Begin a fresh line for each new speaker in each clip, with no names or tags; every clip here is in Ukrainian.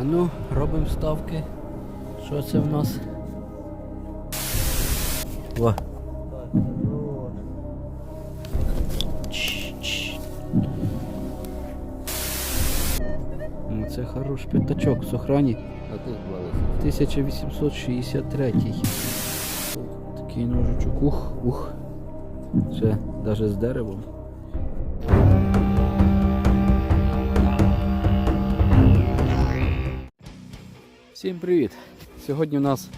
А ну, робимо ставки. Що це в нас? О. Чш-чш. Ну, Це хорош п'ятачок, сохрані.
А ти звалися.
1863. Такий ножичок. Ух, ух. Це навіть з деревом. Всім привіт! Сьогодні у нас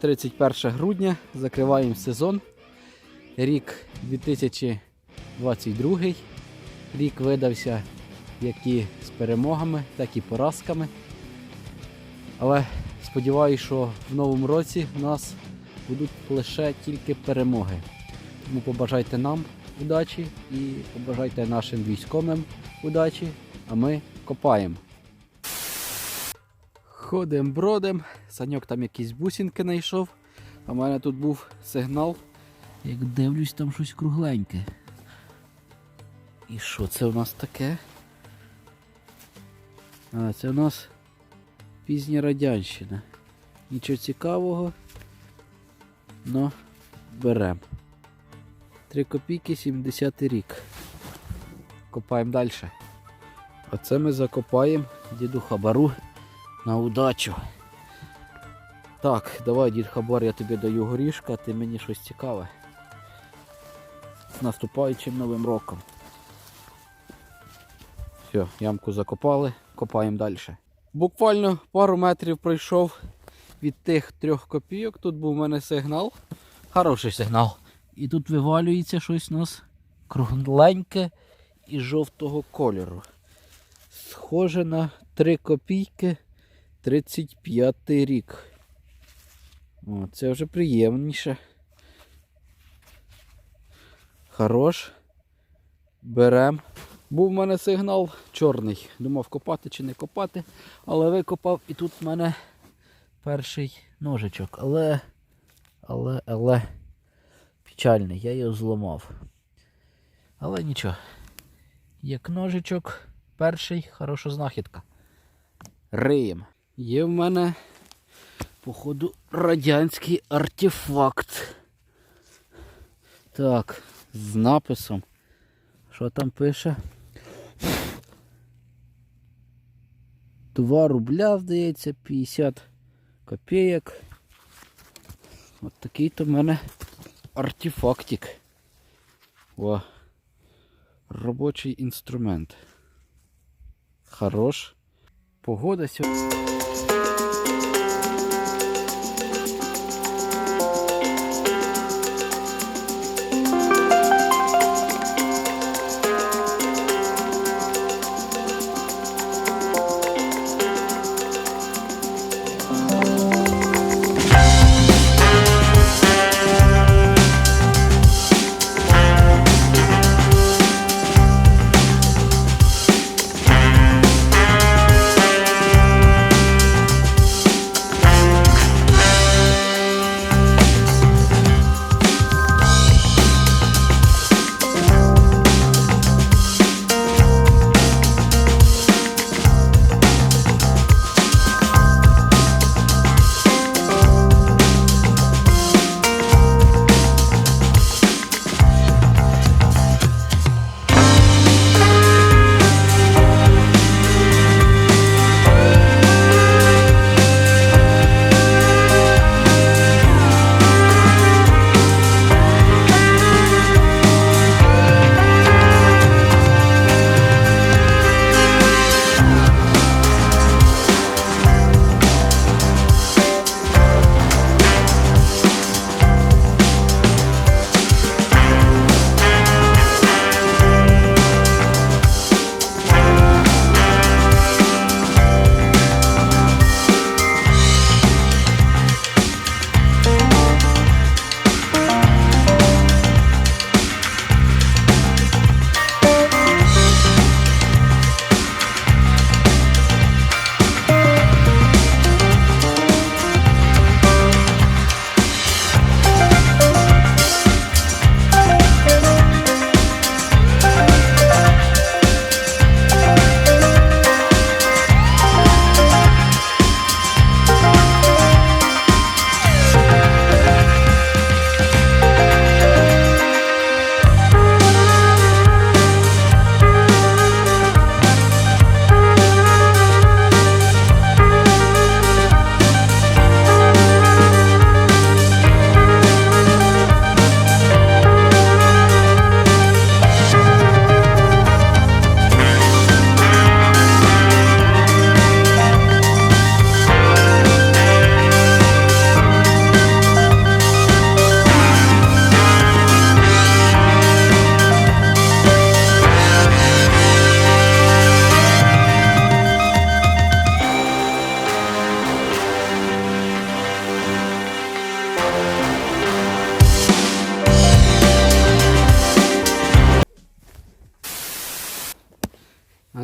31 грудня, закриваємо сезон. Рік 2022. Рік видався як і з перемогами, так і поразками. Але сподіваюся, що в новому році в нас будуть лише тільки перемоги. Тому побажайте нам удачі і побажайте нашим військовим удачі, а ми копаємо. Ходим, бродим. Саньок там якісь бусинки знайшов, а в мене тут був сигнал. Як дивлюсь, там щось кругленьке. І що це у нас таке? А, це у нас пізня радянщина. Нічого цікавого. Но берем. 3 копійки 70 рік. Копаємо далі. Оце ми закопаємо діду Хабару на удачу. Так, давай, дід Хабар, я тобі даю горішка, ти мені щось цікаве. З наступаючим новим роком. Все, ямку закопали, копаємо далі. Буквально пару метрів пройшов від тих трьох копійок. Тут був у мене сигнал. Хороший сигнал. І тут вивалюється щось у нас кругленьке і жовтого кольору. Схоже на 3 копійки 35 рік. О, це вже приємніше. Хорош. Берем. Був в мене сигнал чорний. Думав копати чи не копати, але викопав і тут в мене перший ножичок. Але, але, але печальний, я його зламав. Але нічого. Як ножичок, перший хороша знахідка. Риєм. Є в мене, походу, радянський артефакт. Так, з написом. Що там пише? 2 рубля, здається, 50 копійок. От такий то в мене артефактик. О, робочий інструмент. Хорош. Погода сьогодні. Thank you.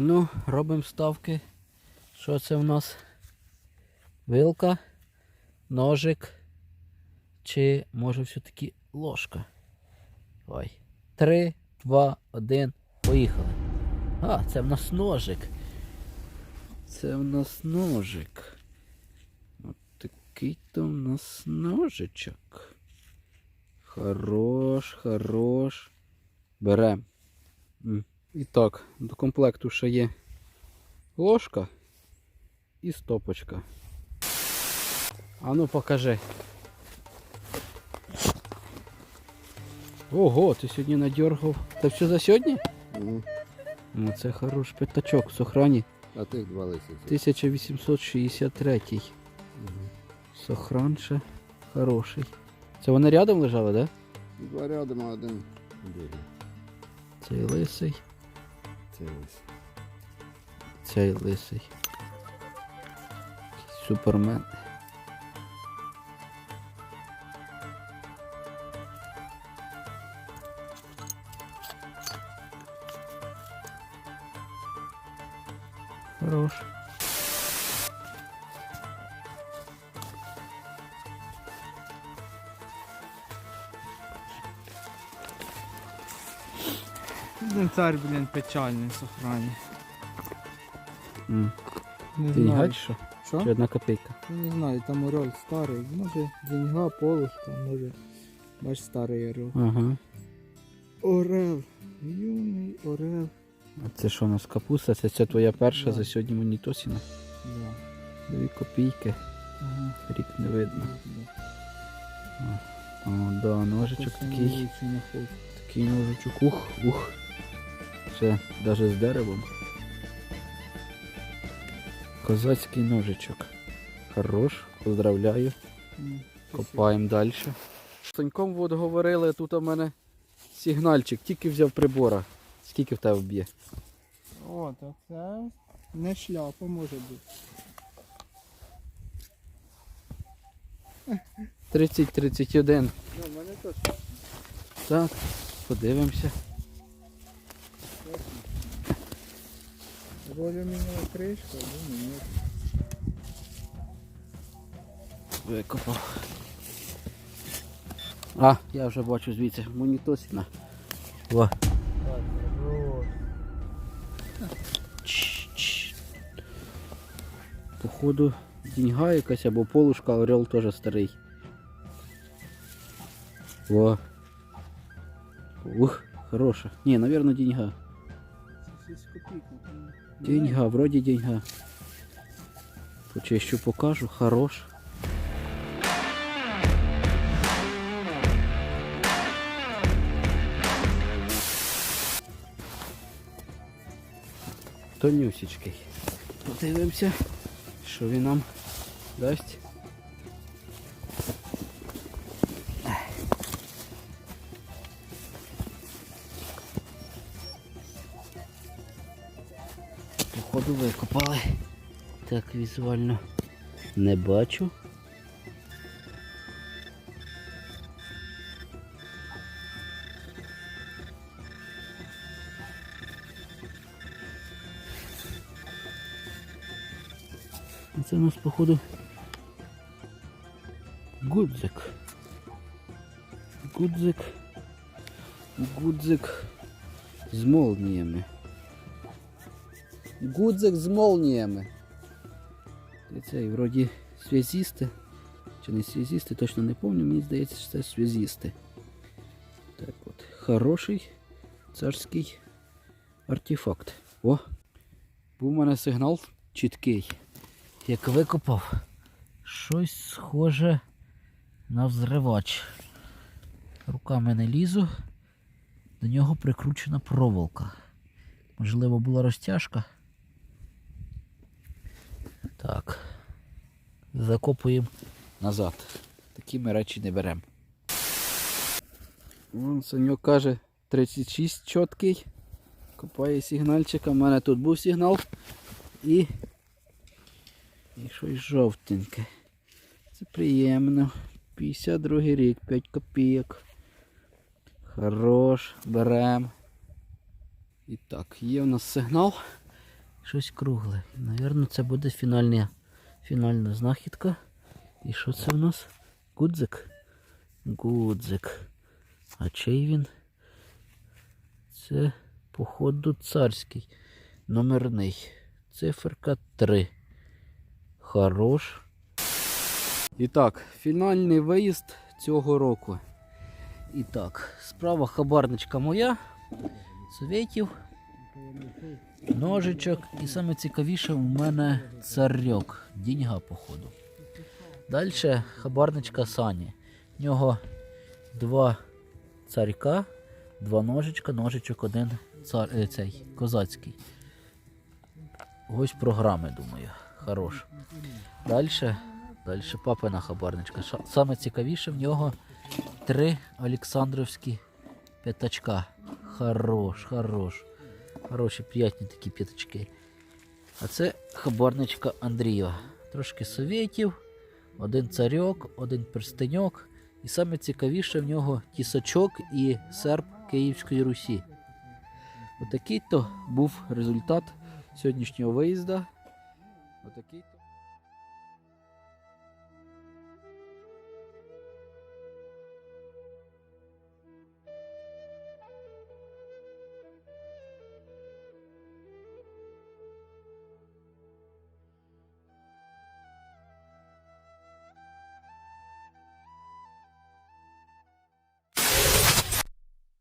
Ну, робимо ставки. Що це в нас? Вилка, ножик. Чи може все-таки ложка? Ой. Три, два, один. Поїхали. А, це в нас ножик. Це в нас ножик. От такий то в нас ножичок. Хорош, хорош. Берем. І так, до комплекту ще є ложка і стопочка. А ну покажи. Ого, ти сьогодні надергав. Це все за сьогодні?
Мгм.
Ну це хороший п'ятачок в сохрані.
А тих два лисиці.
1863.
Мгм.
Сохран ще хороший. Це вони рядом лежали, так? Да?
Два рядом, а один білий.
Цей лисий,
Це ось.
цей лисий. Супермен. Хорош.
Один царь, блін, печальний в сохрані.
М.
Не
Деньга
знаю.
чи що?
Що?
Чи одна копійка?
Не знаю, там орел старий. Може деньга, полушка, може. Бач старий орел.
Ага.
Орел. Юний орел.
А це що у нас капуста? Це, це твоя перша
Да.
за сьогодні монітосіна.
Да.
Дві копійки.
Ага.
Рік не видно.
Да.
О, да, ножичок такий. Такий ножичок. Ух, ух. Це навіть з деревом. Козацький ножичок. Хорош, поздравляю. Копаємо далі. З Соньком от говорили, тут у мене сигнальчик, тільки взяв прибора. Скільки в тебе б'є?
О, так це не шляпа може бути.
30-31.
Ну, в мене теж
Так, подивимося.
Міняла кришка, ну ні.
Викопав. А, я вже бачу звідси монітосіна. О. Походу, деньга якась або полушка, орел теж старий. О. Ух, хороша. Ні, наверное, деньга.
Це 6 копійок.
Деньга, вроде деньга. Почищу покажу, хорош. Тонюсічкий. Подивимося, що він нам дасть. Походу викопали. Так візуально не бачу. Це у нас походу гудзик. Гудзик. Гудзик з молніями. Гудзик з молніями. Це вроді связісти. Чи не связісти, точно не пам'ятаю, мені здається, що це связісти. Так от. Хороший царський артефакт. О! Був у мене сигнал чіткий. Як викопав, щось схоже на взривач. Руками не лізу, до нього прикручена проволока. Можливо, була розтяжка. Так. Закопуємо назад. Такі ми речі не беремо. Вон Саньок каже 36 чіткий. Копає сигнальчик, в мене тут був сигнал. І. І щось жовтеньке. Це приємно. 52 рік, 5 копійок. Хорош, берем. І так, є у нас сигнал. Щось кругле. Навірно, це буде фінальна, фінальна знахідка. І що це в нас? Гудзик? Гудзик. А чий він? Це, походу, царський. Номерний. Циферка 3. Хорош. І так, фінальний виїзд цього року. І так, справа хабарничка моя. Совєтів. Ножичок. І саме цікавіше у мене царьок. Діньга, походу. Далі хабарничка Сані. В нього два царька, два ножичка, ножичок один цар, е, цей, козацький. Ось програми, думаю. Хорош. Далі, далі папина хабарничка. Саме цікавіше в нього три Олександровські п'ятачка. Хорош, хорош. Хороші, приятні такі п'ятачки. А це хабарничка Андрія. Трошки совєтів, один царьок, один перстеньок. І саме цікавіше в нього тісачок і серп Київської Русі. Отакий то був результат сьогоднішнього виїзду. Отакий